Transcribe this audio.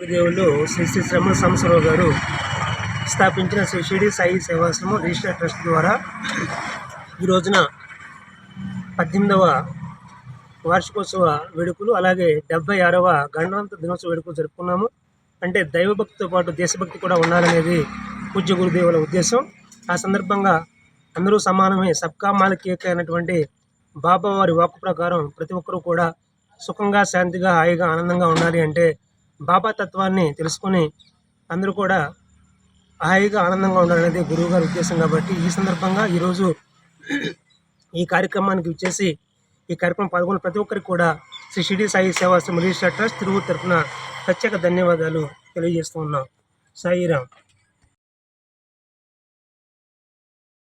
దేవుళ్ళు శ్రీ శ్రీ శ్రమణ సంవత్సరావు గారు స్థాపించిన శ్రీ షిరిడి సాయి సేవాశ్రమం రిజిస్టర్ ట్రస్ట్ ద్వారా ఈ రోజున పద్దెనిమిదవ వార్షికోత్సవ వేడుకలు అలాగే డెబ్బై ఆరవ గణతంత్ర దినోత్సవ వేడుకలు జరుపుకున్నాము. అంటే దైవభక్తితో పాటు దేశభక్తి కూడా ఉండాలనేది పూజ్య గురుదేవుల ఉద్దేశం. ఆ సందర్భంగా అందరూ సమానమే సబ్కా మాలిక్ అయినటువంటి బాబా వారి వాక్కు ప్రకారం ప్రతి ఒక్కరూ కూడా సుఖంగా శాంతిగా హాయిగా ఆనందంగా ఉండాలి అంటే బాబా తత్వాన్ని తెలుసుకొని అందరూ కూడా హాయిగా ఆనందంగా ఉండాలనేది గురువు గారి ఉద్దేశం కాబట్టి ఈ సందర్భంగా ఈరోజు ఈ కార్యక్రమానికి వచ్చేసి ఈ కార్యక్రమం పాల్గొన్న ప్రతి ఒక్కరికి కూడా శ్రీ షిరిడి సాయి సేవాశ్రమ రిజిస్టర్ ట్రస్ట్ తిరుగు తరఫున ప్రత్యేక ధన్యవాదాలు తెలియజేస్తూ ఉన్నాం. సాయిరామ్.